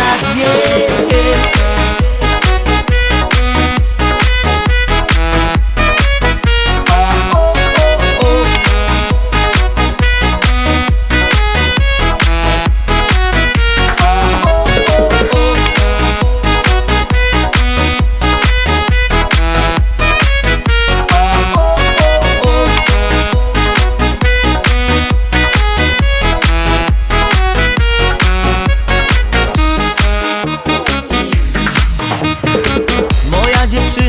schowam na